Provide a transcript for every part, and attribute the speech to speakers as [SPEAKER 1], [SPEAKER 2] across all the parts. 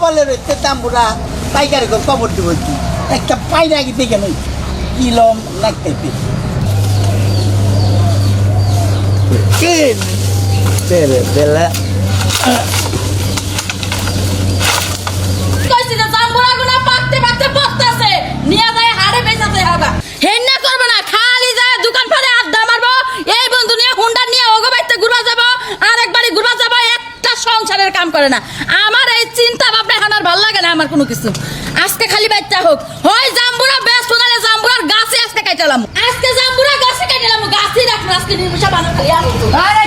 [SPEAKER 1] কপালে রয়েছে তাম্বুরা পাইকারি করে কবর দিব কি? একটা পাইরা আগে দেখে নেই? কিলম লাগতে বেলা
[SPEAKER 2] করে না আমার এই চিন্তা ভাবনা এখন আর ভালো লাগে না আমার কোনো কিছু। আজকে খালি বাচ্চা হোক। হয় জাম্বুরা ব্যস্ত নালে জাম্বুরার গাছে আজকে কাটালাম আজকে জাম্বুরা গাছে কাটালাম গাছই রাখব আজকে নির্মিশা বানো খালি আর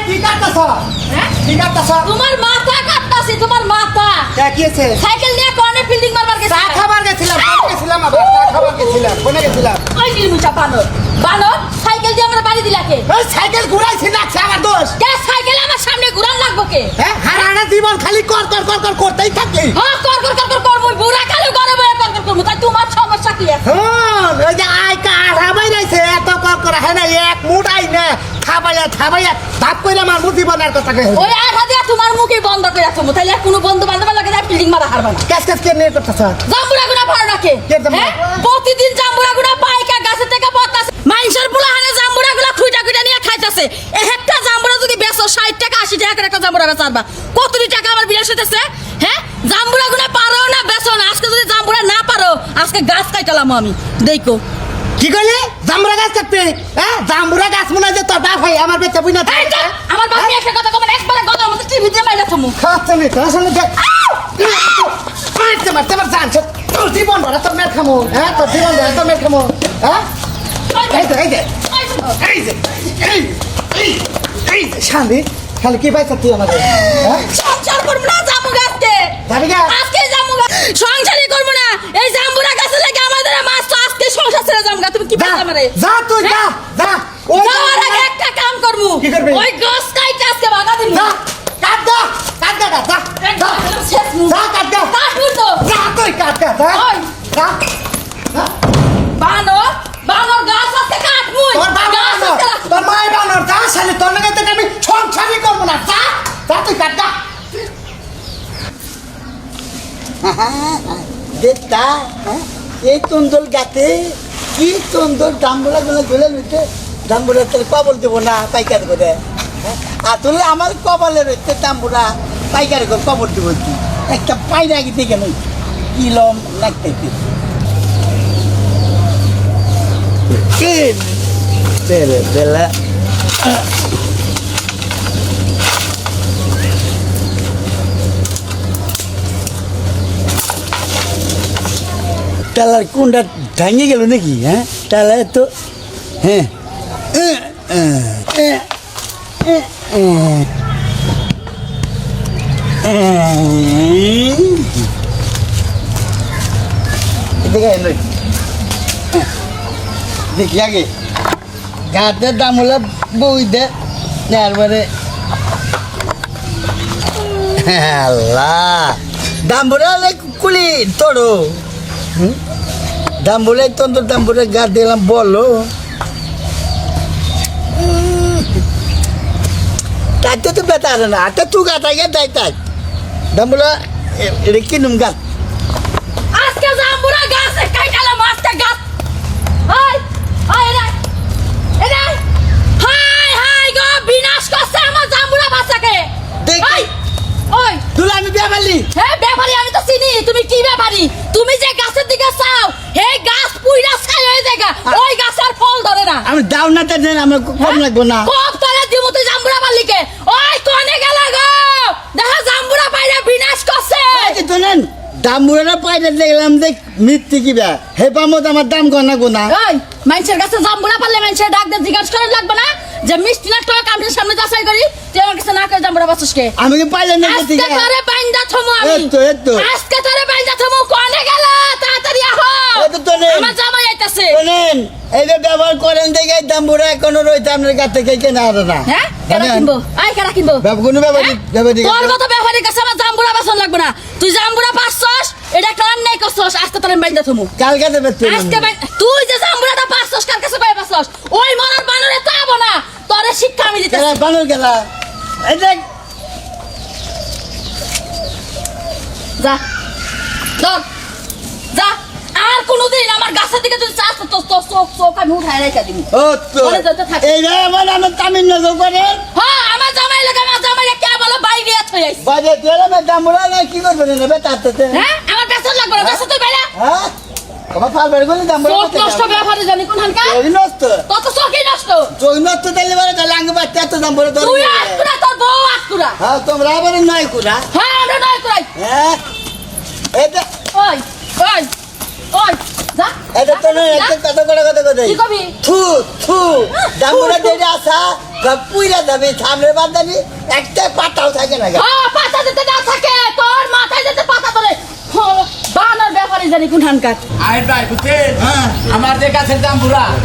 [SPEAKER 1] কি কাটতাছ?
[SPEAKER 2] হ্যাঁ?
[SPEAKER 1] কি কাটতাছ?
[SPEAKER 2] তোমার মাথা কাটতাছি তোমার মাথা।
[SPEAKER 1] কি আছে
[SPEAKER 2] সাইকেল নিয়ে কর্নে ফিল্ডিং মারবার গেছে
[SPEAKER 1] চা খাবার গেছিলাম কোনে গেছিলাম আবার চা খাবার গেছিলাম। কোনে গেছিলাম?
[SPEAKER 2] ওই নির্মিশা বানর বানর সাইকেল দিয়ে আমরা বাড়ি দিলাকে
[SPEAKER 1] ওই সাইকেল ঘুরাইছি নাকছে আমার দোষ
[SPEAKER 2] কে সাইকেল আমার সামনে ঘুরান লাগবো কে
[SPEAKER 1] হ্যাঁ হারানা খালি কর কর কর কর করতেই থাকি।
[SPEAKER 2] হ্যাঁ কর কর কর কর কর বুড়া কালে করে বয়ে কর কর করব। তাই তোমার সমস্যা কি আছে
[SPEAKER 1] হ্যাঁ ওই যে আই হাবাই রাইছে এত কর কর হ্যাঁ না এক মুঠ আই না। খাবাইয়া খাবাইয়া কইরা বানার কথা কে
[SPEAKER 2] ওই দিয়া তোমার মুখে বন্ধ করে আছো তাইলে কোনো বন্ধু বান্ধব লাগে না ফিল্ডিং মারা হারবা না।
[SPEAKER 1] ক্যাশ ক্যাশ কে নিয়ে করতেছ?
[SPEAKER 2] জাম্বুরা গুনা ভালো রাখে।
[SPEAKER 1] কে?
[SPEAKER 2] হ্যাঁ? প্রতিদিন জাম্বুরা গুনা পাইকা গাছে থেকে পড়তাছে মাইনসের পোলা হানে জাম্বুরা গুলা খুইটা খুইটা নিয়ে খাইতাছে। একটা জাম্বুরা যদি বেচো 60 টাকা 80 টাকা করে একটা বেচারবা কতটি হইতেছে হ্যাঁ? জাম্বুরা গুনা পারো না বেচো না? আজকে যদি জাম্বুরা না পারো আজকে গাছ কাইতালাম আমি। দেখো।
[SPEAKER 1] কি কইলে? জামরা গাছ কাটতে? হ্যাঁ? জামরা গাছ মনে যে তোর বাপ হয় আমার বেচা
[SPEAKER 2] এই যা, আমার বাপি একটা কথা কবেন একবারে গলার মধ্যে টিভিতে মাইরা থমু।
[SPEAKER 1] নি তোর সামনে দেখ মারতে মারতে আনছে। তোর জীবন ভরা তোর মেট খামো। হ্যাঁ? তোর জীবন ভরা তোর মেট খামো। হ্যাঁ? এই যে এই যে। এই যে এই এই শান্তি খালি কি পাইছ তুই আমাদের হ্যাঁ
[SPEAKER 2] সংসার করব না জামু গাছতে
[SPEAKER 1] যাবি গা?
[SPEAKER 2] আজকে জামু গাছ সংসারই করব না এই জাম্বুরা গাছে লাগে আমাদের মাছ তো আজকে সংসার ছেড়ে জামু গাছ তুমি কি
[SPEAKER 1] যা
[SPEAKER 2] পাইছো আমারে
[SPEAKER 1] যা তুই যা যা। ওই
[SPEAKER 2] যাওয়ার আগে একটা কাম করব।
[SPEAKER 1] কি করবি?
[SPEAKER 2] ওই গাছ কাইতে আজকে ভাগা দিবি।
[SPEAKER 1] যা কাট দা কাট দা যা যা
[SPEAKER 2] শেষ মুখ।
[SPEAKER 1] যা কাট দা।
[SPEAKER 2] কাটবো তো
[SPEAKER 1] যা তুই কাট দা যা।
[SPEAKER 2] ওই।
[SPEAKER 1] যা। যা।
[SPEAKER 2] বানর বানর গাছ আজকে কাটমুই
[SPEAKER 1] তোর বানর, তোর মায়ের বানর, যা শালি, তোর লগে থেকে আমি সংসারই করব না, যা, যা তুই কাট, যা। দেখতা হ্যাঁ? এই তন্দল গাতে কি সুন্দর ডাম্বুলা গুলো নিতে ডাম্বুলা তাহলে কবল দেবো না, পাইকারি করে। হ্যাঁ? আর তুই আমার কবলে রয়েছে ডাম্বুলা, পাইকারি করে কবর দেবো কি? একটা পায়রা গিয়ে কেন কি লম লাগতে তেরে বেলা টালার কোনটা ভাঙে গেল নাকি হ্যাঁ? টালা তো হ্যাঁ। দেখি আগে। গাছের দাম হলো বই দে তারপরে আল্লাহ। দাম বলে কুলি তোড়ো দাম বলে তন্ত্র দাম বলে গা দিলাম বলো। তাইতে তো বেতা আছে না আটা তু গাছ আগে তাই তাই। দাম বলে এটা কিনুম গাছ?
[SPEAKER 2] আজকে গাছে কাইটালাম আজকে গাছ। হাই হাই এরা এরা হাই হাই গো বিনাশ করছে আমার জাম্বুরা বাচ্চাকে।
[SPEAKER 1] দেখ।
[SPEAKER 2] ওই।
[SPEAKER 1] আমি বিয়া
[SPEAKER 2] হ্যাঁ ব্যাপারী আমি তো চিনি তুমি তুমি যে গাছের দিকে চাও হে গাছ পুইরা ছাই হয়ে জায়গা ওই গাছ আর ফল ধরে না।
[SPEAKER 1] আমি দাও না তাই আমার কম লাগবো না।
[SPEAKER 2] কপ তলে দিমু তুই জাম্বুরা পালিকে ওই কোনে গেল গো। দেখা জাম্বুরা পাইরা বিনাশ করছে।
[SPEAKER 1] তো পাইতে দেখলাম মৃত্যু কিবা। হে পামত আমার দাম গনা গোনা
[SPEAKER 2] ওই মানুষের কাছে জাম্বুরা পারলে মানুষের ডাক দিয়ে জিজ্ঞাসা করা লাগবে না? যে মিষ্টি না টক আমি সামনে যাচাই করি তুই আমার কাছে না করে জাম্বুরা বাসুস কে?
[SPEAKER 1] আমি কি পাইলে না
[SPEAKER 2] আজকে তোরে বাইন্দা থমু আমি।
[SPEAKER 1] এই তো, এই তো।
[SPEAKER 2] আজকে তোরে বাইন্দা থমু কোনে গেল তাড়াতাড়ি আহো
[SPEAKER 1] এই তো তো নেন।
[SPEAKER 2] জামাই আইতাছে
[SPEAKER 1] এই যে ব্যবহার করেন দেখে দাম বুড়া এখনও রয়েছে আপনার কাছ থেকে কেনা হবে না।
[SPEAKER 2] হ্যাঁ? কেডা কিনবো? আই কেডা কিনবো।
[SPEAKER 1] কোনো ব্যাপারই
[SPEAKER 2] হ্যাঁ?
[SPEAKER 1] ব্যাপারই
[SPEAKER 2] তোর মতো ব্যাপারীর কাছে আমার জাম্বুরা বাসন লাগবে না। তুই জাম্বুরা পাঁচছস এটা একটা অন্যায় করছস আজকে তোর বাইন্দা থমু।
[SPEAKER 1] কালকে দেবে
[SPEAKER 2] আজকে তুই যে জাম্বুরাটা পাঁচছস কার কাছে পাই পাঁচছস? ওই মরার বানরে চাবো না তোরে শিক্ষা আমি দিতে
[SPEAKER 1] বানর গেলা এই দেখ।
[SPEAKER 2] যা। ধর। যা। আর কোনোদিন আমার গাছের দিকে যদি চাষ তো তো চোখ চোখ আমি উঠাই রেখে দিবি।
[SPEAKER 1] ও তো
[SPEAKER 2] বলে যেতে থাকে।
[SPEAKER 1] এই রে আমার আমার তামিলনাড়ু করে
[SPEAKER 2] হ্যাঁ আমার জামাই লাগে আমার জামাই কে বলে বাইরে থই আইছি?
[SPEAKER 1] দামুরা না কি করবে না সাথে?
[SPEAKER 2] হ্যাঁ আমার বেসন লাগবে না বাইরে
[SPEAKER 1] হ্যাঁ? তোমার ফাল বের করলে দামুরা
[SPEAKER 2] চোখ নষ্ট ব্যাপারে জানি কোন
[SPEAKER 1] নষ্ট?
[SPEAKER 2] তত চোখই নষ্ট।
[SPEAKER 1] নষ্ট বলে বাচ্চা
[SPEAKER 2] তুই তোর বউ
[SPEAKER 1] হ্যাঁ তোমরা আবার নয় কুড়া
[SPEAKER 2] হ্যাঁ আমরা নয় কুরাই
[SPEAKER 1] হ্যাঁ এটা
[SPEAKER 2] ওই ওই ওই যা
[SPEAKER 1] এটা তো নয়
[SPEAKER 2] যা।
[SPEAKER 1] একটা কত করে কত করে
[SPEAKER 2] কি কবি?
[SPEAKER 1] থু থু দামুরা যেটা আসা সব পুইরা যাবে সামনে বাদ যাবি একটা পাতাও থাকে না গা।
[SPEAKER 2] হ্যাঁ পাতা দিতে না থাকে তোর মাথায় যেতে পাতা ধরে। বানার ব্যাপারে জানি কোন হানকার।
[SPEAKER 3] আয় ভাই বুঝছেন? আমার যে গাছের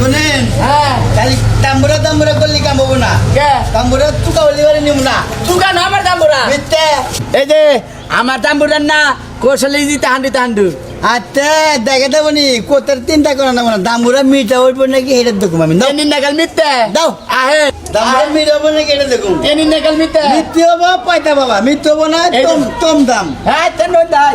[SPEAKER 1] শুনেন।
[SPEAKER 3] হ্যাঁ।
[SPEAKER 1] খালি দামুরা দামুরা করলে কাম হব না।
[SPEAKER 3] কে?
[SPEAKER 1] দামুরা তুকা বলি বারে নিব না।
[SPEAKER 3] তুগা না আমার দাম
[SPEAKER 1] মিথ্যে।
[SPEAKER 3] এই যে আমার দাম না কৌশলে দিতে হান্ডি তাহান্ডু
[SPEAKER 1] আচ্ছা দেখে দেবো নি। কোথার চিন্তা করো না? মানে দামুরা মিটা উঠবো নাকি এটা দেখুম আমি? দাও।
[SPEAKER 3] তেনিন নাগাল মিথ্যে
[SPEAKER 1] দাও।
[SPEAKER 3] আহে।
[SPEAKER 1] দামুরা মিটা হব নাকি এটা দেখুম?
[SPEAKER 3] তেনিন নাকাল মিথ্যা
[SPEAKER 1] মিথ্যে হব পয়তা বাবা। মিথ্যে হব না তোম তোম দাম।
[SPEAKER 3] হ্যাঁ তেন দাই।